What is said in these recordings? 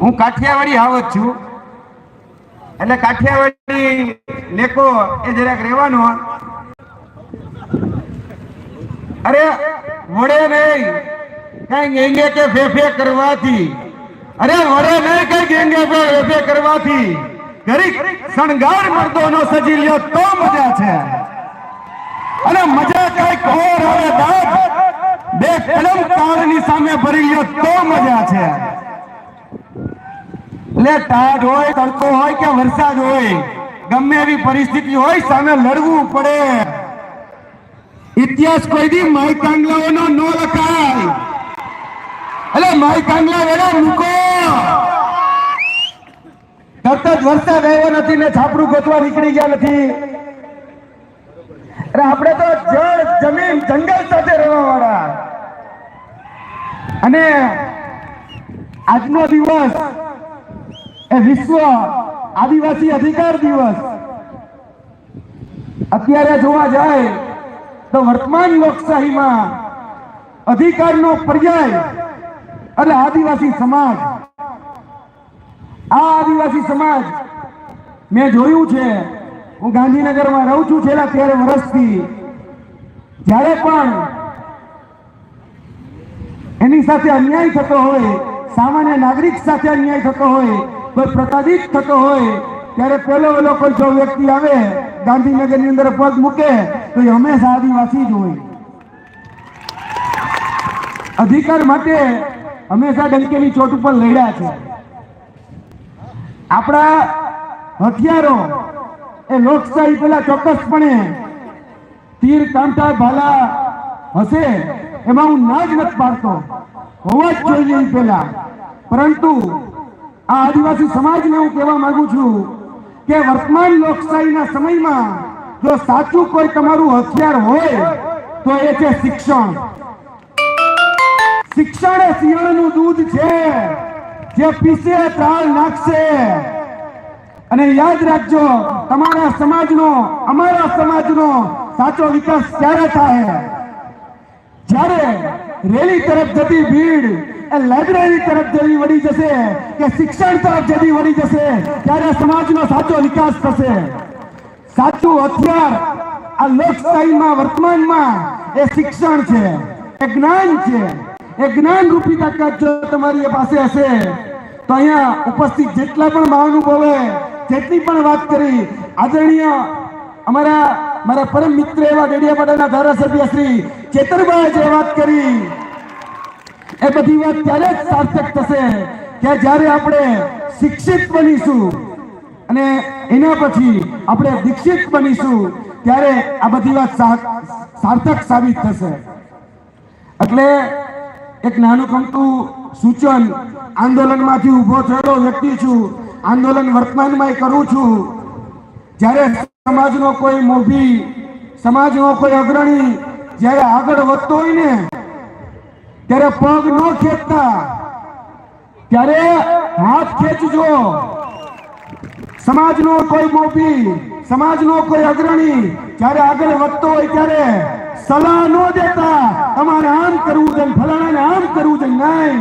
હું કાઠિયાવાડી આવત છું. એટલે કાઠિયાવાડી લેકો એ જરાક રહેવાનો અરે વડે નહીં. કઈ ગેંગે કે ફેફે કરવાથી. અરે વડે નહીં કઈ ગેંગે ફેફે કરવાથી. ઘડીક શણગાર મર્દોનો સજી લ્યો તો મજા છે. અને મજા કઈ કોર હવે દાંત બે કલમ કાળની સામે ભરી લ્યો તો મજા છે. એટલે ટાઢ હોય, તડકો હોય કે વરસાદ હોય, ગમે એવી પરિસ્થિતિ હોય, સામે લડવું પડે. ઇતિહાસ કોઈ દી માય કાંગલાઓનો ન લખાય. એટલે માય કાંગલા વેડા મૂકો. તરત જ વરસાદ આવ્યો નથી ને છાપરું ગોતવા નીકળી ગયા નથી. અરે આપણે તો જળ, જમીન, જંગલ સાથે રહેવા વાળા અને આજનો દિવસ એ વિશ્વ આદિવાસી અધિકાર દિવસ. અત્યારે જોવા જાય તો વર્તમાન લોકશાહીમાં અધિકારનો પર્યાય એટલે આદિવાસી સમાજ. આ આદિવાસી સમાજ મેં જોયું છે. હું ગાંધીનગરમાં રહું છું છેલ્લા તેર વર્ષથી. જ્યારે પણ એની સાથે અન્યાય થતો હોય, સામાન્ય નાગરિક સાથે અન્યાય થતો હોય કોઈ પ્રકાશિત થતો હોય, ત્યારે પેલો પેલો કોઈ જો વ્યક્તિ આવે, ગાંધીનગરની અંદર પગ મૂકે, તો એ હંમેશા આદિવાસી જ હોય. અધિકાર માટે હંમેશા ડંકેની ચોટ ઉપર લડ્યા છે. આપણા હથિયારો એ લોકશાહી પેલા ચોક્કસપણે તીર, કાંટા, ભાલા હશે, એમાં હું ના જ નથી પાડતો. હોવા જ જોઈએ પેલા પરંતુ આ આદિવાસી સમાજને હું કહેવા માંગુ છું કે વર્તમાન લોકશાહીના સમયમાં જો સાચું કોઈ તમારું હથિયાર હોય તો એ છે શિક્ષણ. શિક્ષણ એ શિયાળનું દૂધ છે, જે પીસે, ત્રાળ નાખશે. અને યાદ રાખજો, તમારા સમાજનો, અમારા સમાજનો સાચો વિકાસ ક્યારે થાય? જ્યારે રેલી તરફ જતી ભીડ એ લાઇબ્રેરી તરફ જેવી વળી જશે કે શિક્ષણ તરફ જેવી વળી જશે ત્યારે સમાજનો સાચો વિકાસ થશે. સાચું હથિયાર આ લોકશાહીમાં, વર્તમાનમાં એ શિક્ષણ છે, એ જ્ઞાન છે. એ જ્ઞાન રૂપી તાકાત જો તમારી પાસે હશે, તો અહીંયા ઉપસ્થિત જેટલા પણ મહાનુભાવે જેટલી પણ વાત કરી, આદરણીય અમારા, મારા પરમ મિત્ર એવા ડેડિયાપાડાના ધારાસભ્ય શ્રી ચેતરભાઈ જે વાત કરી એ બધી વાત ત્યારે જ સાર્થક થશે કે જ્યારે આપણે શિક્ષિત બનીશું અને એના પછી આપણે દીક્ષિત બનીશું ત્યારે આ બધી વાત સાર્થક સાબિત થશે. એટલે એક નાનું કમતું સૂચન, આંદોલનમાંથી ઊભો થયેલો વ્યક્તિ છું, આંદોલન વર્તમાનમાં કરું છું. જ્યારે સમાજનો કોઈ મોભી, સમાજનો કોઈ અગ્રણી જ્યારે આગળ વધતો હોય ને ત્યારે પગ ન ખેંચતા, ત્યારે હાથ ખેંચજો. સમાજનો કોઈ મોભી, સમાજનો કોઈ અગ્રણી, જ્યારે આગળ વધતો હોય ત્યારે સલાહ ન દેતા તમારે આમ કરવું છે ને ફલાણાને આમ કરવું છે નહીં.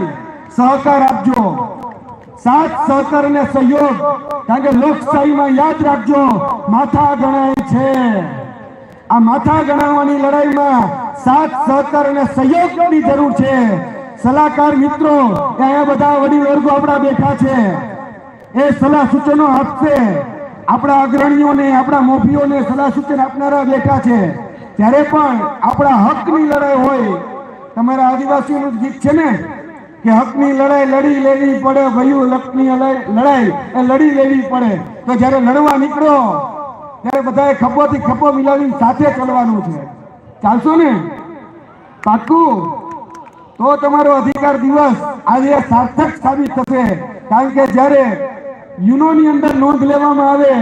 સહકાર આપજો. સાથ, સહકાર અને સહયોગ. કારણ કે લોકશાહીમાં યાદ રાખજો, માથા ગણાય છે. આ માથા ગણાવવાની લડાઈમાં સાથ સહકાર અને સહયોગની જરૂર છે. સલાહકાર મિત્રો કે બધા વડીલ વર્ગો આપણા બેઠા છે. એ સલાહ સૂચનો આપશે. આપણા અગ્રણીઓને, આપણા મોભીઓને સલાહ સૂચન આપનારા બેઠા છે. ત્યારે પણ આપણા હકની લડાઈ હોય, તમારા આદિવાસીઓનું ગીત છે ને, કે હકની લડાઈ લડી લેવી પડે ભયું લકની લડાઈ એ લડી લેવી પડે. તો જ્યારે લડવા નીકળો, ત્યારે બધાએ ખભોથી ખભો મિલાવી સાથે ચલવાનું છે. ચાલશો ને? પાક્કું? તો તમારો અધિકાર દિવસ આજે સાર્થક સાબિત થશે. કારણ કે જ્યારે યુનોની અંદર નોંધ લેવામાં આવે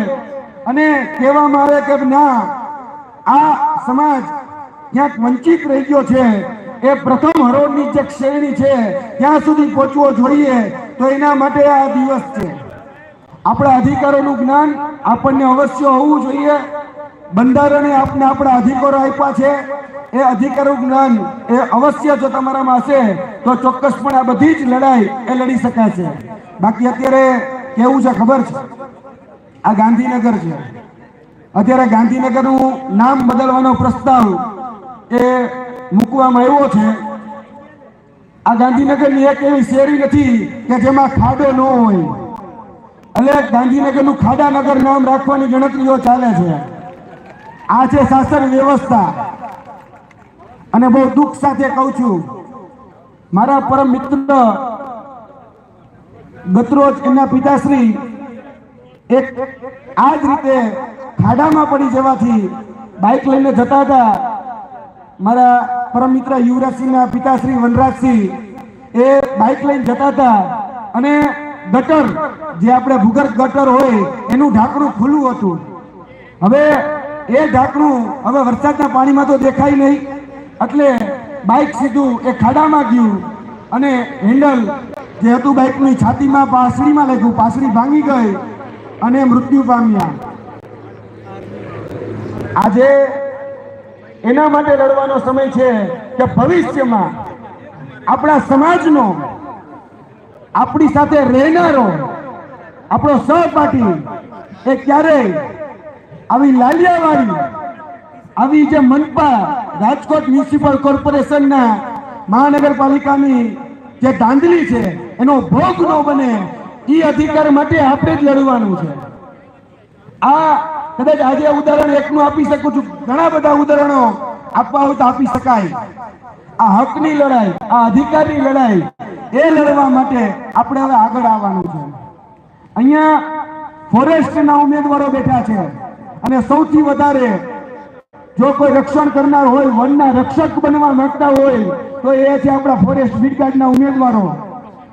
અને કહેવામાં આવે કે ના, આ સમાજ ક્યાંક વંચિત રહી ગયો છે, એ પ્રથમ હરોળની જે શ્રેણી છે, ત્યાં સુધી પહોંચવો જોઈએ, તો એના માટે આ દિવસ છે. આપણા અધિકારોનું જ્ઞાન આપણને અવશ્ય હોવું જોઈએ. બંધારણે આપને આપણા અધિકારો આપ્યા છે. એ અધિકારનું જ્ઞાન એ અવશ્ય જો તમારામાં હશે, તો ચોક્કસપણે આ બધી જ લડાઈ એ લડી શકાય છે. બાકી અત્યારે કેવું છે ખબર છે? આ ગાંધીનગર છે. અત્યારે ગાંધીનગરનું નામ બદલવાનો પ્રસ્તાવ એ મૂકવામાં આવ્યો છે. આ ગાંધીનગરની એક એવી શેરી નથી કે જેમાં ખાડો ન હોય. એટલે ગાંધીનગરનું ખાડાનગર નામ રાખવાની ગણતરીઓ ચાલે છે. આ છે શાસન વ્યવસ્થા. અને બહુ દુઃખ સાથે કહું છું, મારા પરમ મિત્ર ગતરોજ એમના પિતાશ્રી એક આ જ રીતે ખાડામાં પડી જવાથી બાઇક લઈને જતા હતા. મારા પરમ મિત્ર યુવરાજસિંહના પિતાશ્રી વનરાજસિંહ એ બાઇક લઈને જતા હતા અને ગટર, જે આપણે ભૂગર્ભ ગટર હોય, એનું ઢાંકણું ખુલ્લું હતું. હવે એ ઢાંકણું હવે વરસાદના પાણીમાં તો દેખાય નહીં. એટલે બાઇક સીધું એ ખાડામાં ગયું અને હેન્ડલ જે હતું બાઇકની છાતીમાં પાસળીમાં લખ્યું, પાસળી ભાંગી ગઈ અને મૃત્યુ પામ્યા. આજે એના માટે લડવાનો સમય છે કે ભવિષ્યમાં આપણા સમાજનો, આપણી સાથે રહેનારો, આપણો સહપાઠી એ ક્યારેય આવી લાલિયાવાળી આવી જે મનપા રાજકોટ મ્યુનિસિપલ કોર્પોરેશનના મહાનગરપાલિકાની જે ધાંધલી છે એનો ભોગ ન બને એ અધિકાર માટે આપણે જ લડવાનું છે આ કદાચ આજે ઉદાહરણ એકનું આપી શકું છું ઘણા બધા ઉદાહરણો આપવા હોય તો આપી શકાય. આ હકની લડાઈ, આ અધિકારની લડાઈ, એ લડવા માટે આપણે હવે આગળ આવવાનું છે. અહીંયા ફોરેસ્ટના ઉમેદવારો બેઠા છે. અને સૌથી વધારે જો કોઈ રક્ષણ કરનાર હોય, વનના રક્ષક બનવા માંગતા હોય, તો એ છે આપણા ફોરેસ્ટ બ્રિગેડના ઉમેદવારો.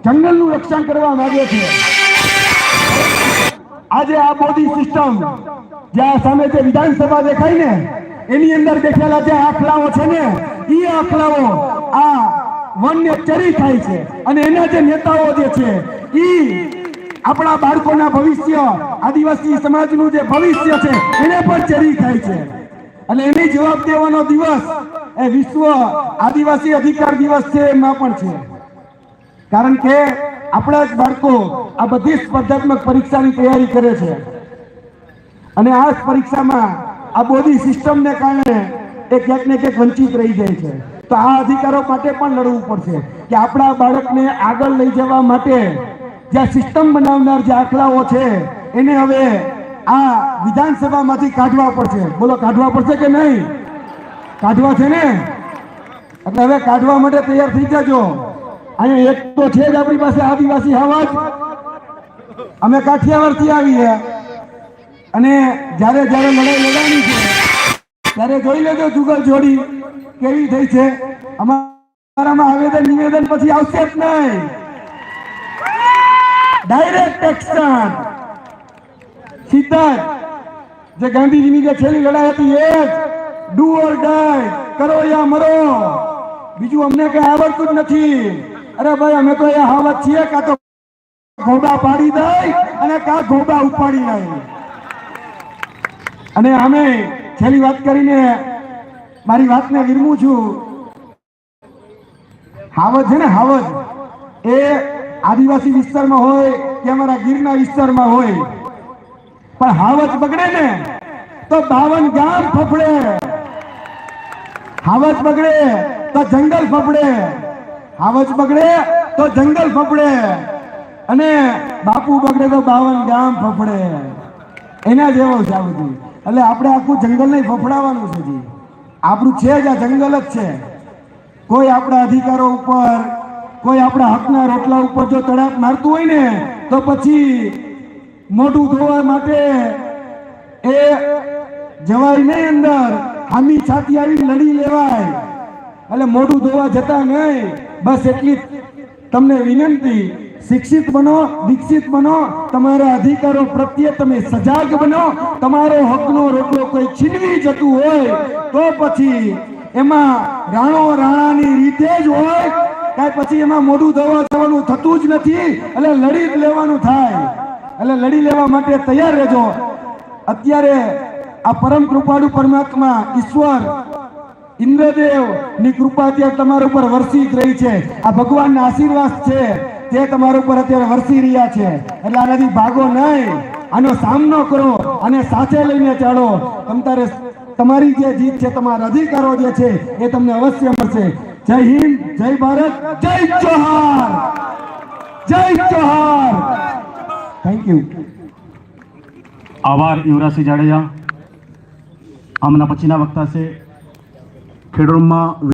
જંગલનું રક્ષણ કરવા માંગે છે. આજે આ બોડી સિસ્ટમ જ્યાં સામે જે વિધાનસભા દેખાય ને, એની અંદર બેઠેલા જે આખલાઓ છે ને એ આખલાઓ આ વન્ય ચરી થાય છે. અને એના જે નેતાઓ જે છે એ આપણા બાળકોના ભવિષ્ય, આદિવાસી સમાજનું જે ભવિષ્ય છે, એને પણ ચેરી થાય છે. અને એની જવાબ દેવાનો દિવસ એ વિશ્વ આદિવાસી અધિકાર દિવસ છે એમાં પણ છે. કારણ કે આપણા જ બાળકો આ બધી સ્પર્ધાત્મક પરીક્ષાની તૈયારી કરે છે. અને આ પરીક્ષામાં આ બોડી સિસ્ટમને કારણે એ ક્યાંક ને ક્યાંક વંચિત રહી જાય છે. તો આ અધિકારો માટે પણ લડવું પડશે. કે આપણા બાળકને આગળ લઈ જવા માટે જે સિસ્ટમ બનાવનાર જે આખલાઓ છે, એને હવે આ વિધાનસભામાંથી કાઢવા પડશે. બોલો, કાઢવા પડશે કે નહીં? કાઢવા છે ને? એટલે હવે કાઢવા માટે તૈયાર થઈ જજો. અહીંયા એક તો છે જ આપણી પાસે આદિવાસી અવાજ અમે કાઠિયાવાડથી આવીએ. અને જ્યારે જ્યારે લડાઈ લડવાની છે, ત્યારે જોઈ લેજો જુગલ જોડી કેવી થઈ છે. અમારામાં આવેદન, નિવેદન પછી આવશે જ નહીં. ડાયરેક્ટ એક્શન સીધા જ ગાંધીજીની જે છેલ્લી લડાઈ હતી, એ જ ડુ ઓર ડાય કરો યા મરો. બીજું અમને કઈ આવડતું જ નથી. અરે ભાઈ, અમે તો એ હાવત છીએ, કાં તો ઘોડા પાડી દઈ અને કા ઘોડા ઉપાડી લઈ. અને અમે છેલ્લી વાત કરીને મારી વાતને વિરમું છું. હાવજ છે ને, હાવજ. એ આદિવાસી વિસ્તારમાં હોય કે અમારા ગીરના વિસ્તારમાં હોય, પણ હાવજ બગડે ને, તો બાવન ગામ ફફડે. હાવજ બગડે, તો જંગલ ફફડે. હાવજ બગડે, તો જંગલ ફફડે. અને બાપુ બગડે તો બાવન ગામ ફફડે. એના જેવો છે આ બધું. એટલે આપણે આખું જંગલ નહીં ફફડાવાનું છે આપણું છે જ આ જંગલ જ છે. કોઈ આપણા અધિકારો ઉપર કોઈ આપણા હકના રોટલા ઉપર જો તડાક મારતું હોય ને, તો પછી મોઢું ધોવા માટે એ જવાય નહીં અંદર. હામી છાતી આવી લડી લેવાય. એટલે મોઢું ધોવા જતા નહીં. બસ એટલી તમને વિનંતી, શિક્ષિત બનો, દીક્ષિત બનો, તમારા અધિકારો પ્રત્યે તમે સજાગ બનો. તમારો હકનો રોટલો કોઈ છીનવી જતું હોય, તો પછી એમાં રાણો રાણાની રીતે જ હોય કાંઈ પછી એમાં મોઢું ધોવા જવાનું થતું જ નથી, એટલે લડી લેવાનું થાય. એટલે લડી લેવા માટે તૈયાર રહેજો. અત્યારે આ પરમ કૃપાળુ પરમાત્મા ઈશ્વર, ઇન્દ્રદેવની કૃપા અત્યારે તમારા ઉપર વરસી જ રહી છે. આ ભગવાનના આશીર્વાદ છે. તે તમારા ઉપર અત્યારે વરસી રહ્યા છે. એટલે આનાથી ભાગો નહીં. આનો સામનો કરો અને સાથે લઈને ચાલો. તમ તારે તમારી જે જીત છે, તમારા અધિકારો જે છે, એ તમને અવશ્ય મળશે. જય હિન્દ જય ભારત જય જોહાર જય જોહાર થેન્ક યુ આભાર યુવરાજસિંહ જાડેજા આમના પછીના વક્તા છે ખેડૂતમાં